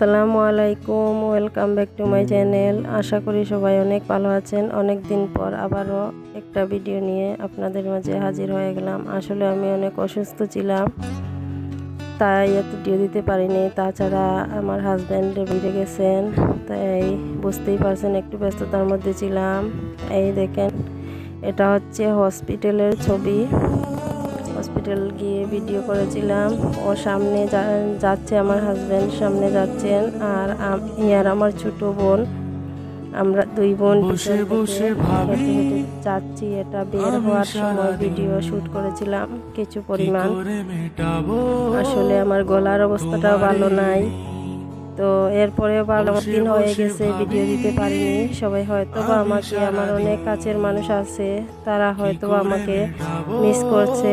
আসসালামু আলাইকুম, welcome back to my channel. আশা করি সবাই অনেক ভালো আছেন। অনেক দিন পর আবারও একটা ভিডিও নিয়ে আপনাদের মাঝে হাজির হয়ে গেলাম। আসলে আমি অনেক অসুস্থ ছিলাম, তাই ভিডিও দিতে পারিনি। তাছাড়া আমার হাজব্যান্ড বেরিয়ে গেছেন, তাই বুঝতেই পারছেন একটু ব্যস্ততার মধ্যে ছিলাম। এই দেখেন, এটা হচ্ছে হসপিটালের ছবি। হসপিটাল গিয়ে ভিডিও করেছিলাম। ও সামনে যাচ্ছে আমার হাজব্যান্ড সামনে যাচ্ছেন আর আর আমার ছোট বোন। আমরা দুই বোন বসে বসে ভাবি, যাচ্ছি। এটা বের হওয়ার সময় ভিডিও শুট করেছিলাম। কিছু পরিমাণ। আসলে আমার গলার অবস্থাটাও ভালো নাই। তো এরপরে ভালো দিন হয়ে গেছে ভিডিও দিতে পারিনি। সবাই হয়তো বা আমাকে আমার অনেক কাছের মানুষ আছে তারা হয়তো আমাকে মিস করছে।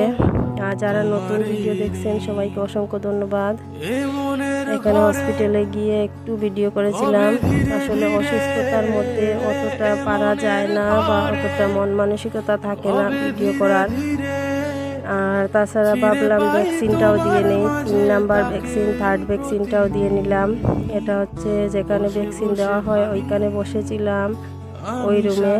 আর যারা নতুন ভিডিও দেখছেন, সবাইকে অসংখ্য ধন্যবাদ। এখানে হসপিটালে গিয়ে একটু ভিডিও করেছিলাম। আসলে অসুস্থতার মধ্যে অতটা পারা যায় না বা অতটা মন মানসিকতা থাকে না ভিডিও করার। আর তাছাড়া ভাবলাম ভ্যাকসিনটাও দিয়ে নেই। তিন নাম্বার ভ্যাকসিন থার্ড ভ্যাকসিনটাও দিয়ে নিলাম। এটা হচ্ছে যেখানে ভ্যাকসিন দেওয়া হয়, ওইখানে বসেছিলাম। ওই রুমে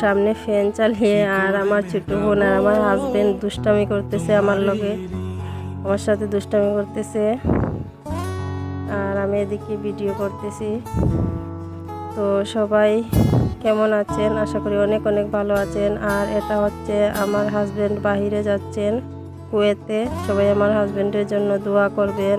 সামনে ফ্যান চালিয়ে আর আমার ছোট বোন আর আমার হাজবেন্ড দুষ্টামি করতেছে আমার লগে। আমার সাথে দুষ্টামি করতেছে। আর আমি এদিকে ভিডিও করতেছি। তো সবাই কেমন আছেন? আশা করি অনেক অনেক ভালো আছেন। আর এটা হচ্ছে আমার হাজবেন্ড বাহিরে যাচ্ছেন কুয়েতে। সবাই আমার হাজবেন্ডের জন্য দোয়া করবেন।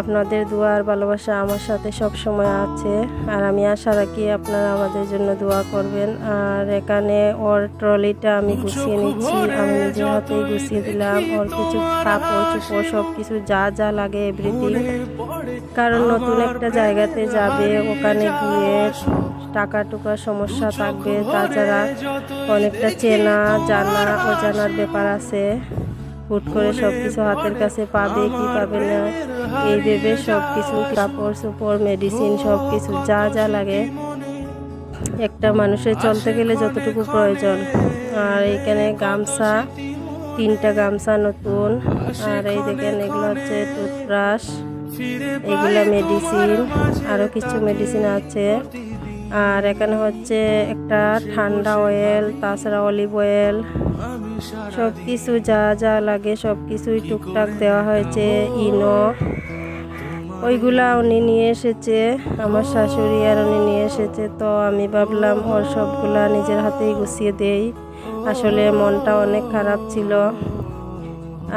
আপনাদের দোয়া আর ভালোবাসা আমার সাথে সব সময় আছে। আর আমি আশা রাখি আপনারা আমাদের জন্য দোয়া করবেন। আর এখানে ওর ট্রলিটা আমি গুছিয়ে নিচ্ছি। আমি নিজের হাতেই গুছিয়ে দিলাম। ওর কিছু কাপড় চোপড় সব কিছু যা যা লাগে এভরিথিং কারণ নতুন একটা জায়গাতে যাবে ওখানে গিয়ে টাকা টুকার সমস্যা থাকবে। তাছাড়া অনেকটা চেনা জানা অজানার ব্যাপার আছে। হুট করে সব কিছু হাতের কাছে পাবে কি পাবে না? এই ভেবে সব কিছু কাপড় চোপড় মেডিসিন সব কিছু যা যা লাগে। একটা মানুষের চলতে গেলে যতটুকু প্রয়োজন। আর এখানে গামছা, তিনটা গামছা নতুন। আর এই দেখেন, এগুলো হচ্ছে টুথব্রাশ এগুলা মেডিসিন আরও কিছু মেডিসিন আছে। আর এখানে হচ্ছে একটা ঠান্ডা অয়েল তাছাড়া অলিভ অয়েল সব কিছু যা যা লাগে সব কিছুই টুকটাক দেওয়া হয়েছে, ইনো। ওইগুলা উনি নিয়ে এসেছে, আমার শাশুড়ি আর উনি নিয়ে এসেছে। তো আমি ভাবলাম ওর সবগুলা নিজের হাতেই গুছিয়ে দেই। আসলে মনটা অনেক খারাপ ছিল।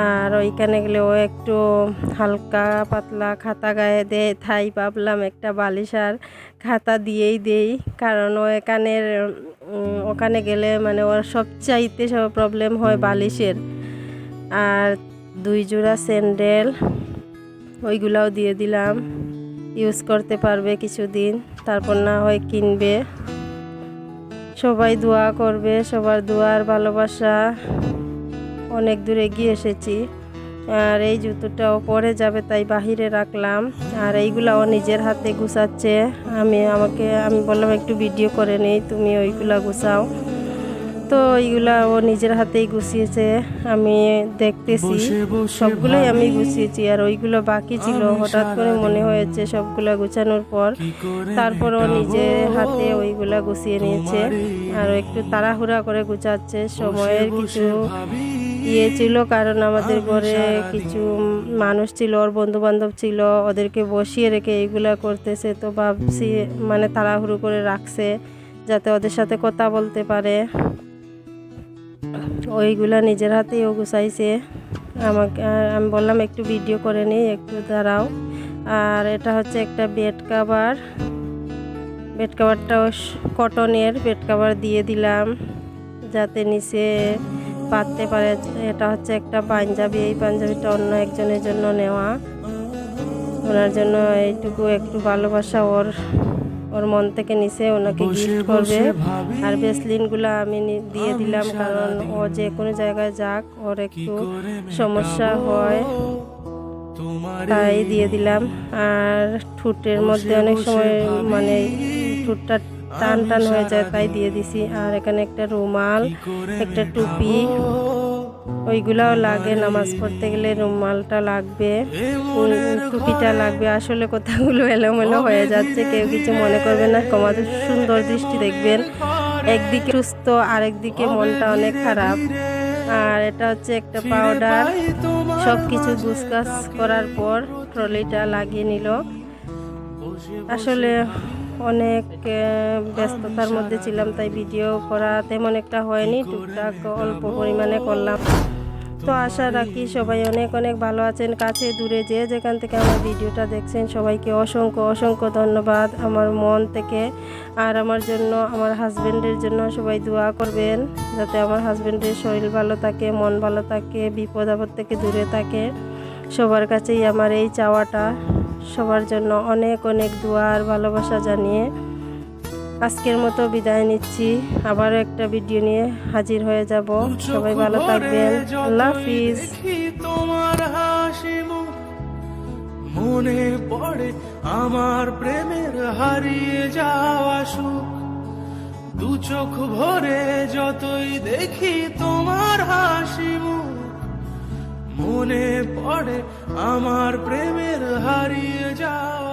আর ওইখানে গেলে ও একটু হালকা পাতলা খাতা গায়ে দেয় তাই ভাবলাম একটা বালিশ আর খাতা দিয়েই দেই। কারণ ও এখানের ওখানে গেলে মানে ওর সবচাইতে সব প্রবলেম হয় বালিশের। আর দুই জোড়া স্যান্ডেল ওইগুলাও দিয়ে দিলাম। ইউজ করতে পারবে কিছুদিন তারপর না হয় কিনবে। সবাই দোয়া করবে সবার দোয়ার ভালোবাসা। অনেক দূরে এগিয়ে এসেছি। আর এই জুতোটাও পরে যাবে তাই বাহিরে রাখলাম। আর এইগুলাও নিজের হাতে গুছাচ্ছে। আমি আমাকে আমি বললাম একটু ভিডিও করে নেই তুমি ওইগুলা গুছাও। তো ওইগুলা ও নিজের হাতেই গুছিয়েছে আমি দেখতেছি। সবগুলোই আমি গুছিয়েছি আর ওইগুলো বাকি ছিল। হঠাৎ করে মনে হয়েছে সবগুলা গুছানোর পর তারপর ও? নিজের হাতে ওইগুলা গুছিয়ে নিয়েছে। আর একটু তাড়াহুড়া করে গুছাচ্ছে সময়ের কিছু ইয়ে ছিল কারণ আমাদের ঘরে কিছু মানুষ ছিল, ওর বন্ধু বান্ধব ছিল, ওদেরকে বসিয়ে রেখে এইগুলা করতেছে। তো ভাবছি মানে তাড়াহুড়ো করে রাখছে যাতে ওদের সাথে কথা বলতে পারে। ওইগুলা নিজের হাতেই ও গুছাইছে। আমাকে, আমি বললাম, একটু ভিডিও করে নিই, একটু দাঁড়াও। আর এটা হচ্ছে একটা বেড কাভার বেড কাভারটাও কটনের বেড কাভার দিয়ে দিলাম। যাতে নিচে পাততে পারে এটা হচ্ছে একটা পাঞ্জাবি এই পাঞ্জাবিটা অন্য একজনের জন্য নেওয়া। ওনার জন্য এইটুকু একটু ভালোবাসা ওর ওর মন থেকে নিচে ওনাকে গিফট করবে। আর ভেসলিনগুলো আমি দিয়ে দিলাম কারণ ও যে কোনো জায়গায় যাক ওর একটু সমস্যা হয়। তাই দিয়ে দিলাম। আর ঠোঁটের মধ্যে অনেক সময় মানে ঠোঁটটা টান টান হয়ে যায় তাই দিয়ে দিছি। আর এখানে একটা রুমাল একটা টুপি ওইগুলাও লাগে নামাজ পড়তে গেলে রুমালটা লাগবে টুপিটা লাগবে। আসলে কথাগুলো এলোমেলো হয়ে যাচ্ছে কেউ কিছু মনে করবে না। কমাতে সুন্দর দৃষ্টি দেখবেন। একদিকে সুস্থ আরেকদিকে মনটা অনেক খারাপ। আর এটা হচ্ছে একটা পাউডার সব কিছু গুছগাছ করার পর ট্রলিটা লাগিয়ে নিল। আসলে অনেক ব্যস্ততার মধ্যে ছিলাম, তাই ভিডিও করা তেমন একটা হয়নি, টুকটাক অল্প পরিমাণে করলাম। তো আশা রাখি সবাই অনেক অনেক ভালো আছেন, কাছে দূরে যে যেখান থেকে আমার ভিডিওটা দেখছেন, সবাইকে অসংখ্য অসংখ্য ধন্যবাদ। আমার মন থেকে আর আমার জন্য, আমার হাজব্যান্ডের জন্য সবাই দোয়া করবেন, যাতে আমার হাজব্যান্ডের শরীর ভালো থাকে, মন ভালো থাকে, বিপদ আপদ থেকে দূরে থাকে। সবার কাছেই আমার এই চাওয়াটা। সবার জন্য অনেক অনেক দোয়া আর ভালোবাসা জানিয়ে আজকের মতো বিদায় নিচ্ছি। আবারও একটা ভিডিও নিয়ে হাজির হয়ে যাব। সবাই ভালো থাকবেন। আল্লাহ হাফিজ। তোমার মনে পড়ে আমার প্রেমের হারিয়ে যাওয়া সুখ। দু চোখ ভরে যতই দেখি তোমার হাসি মুখ। মনে পড়ে আমার প্রেমের হারিয়ে যাওয়া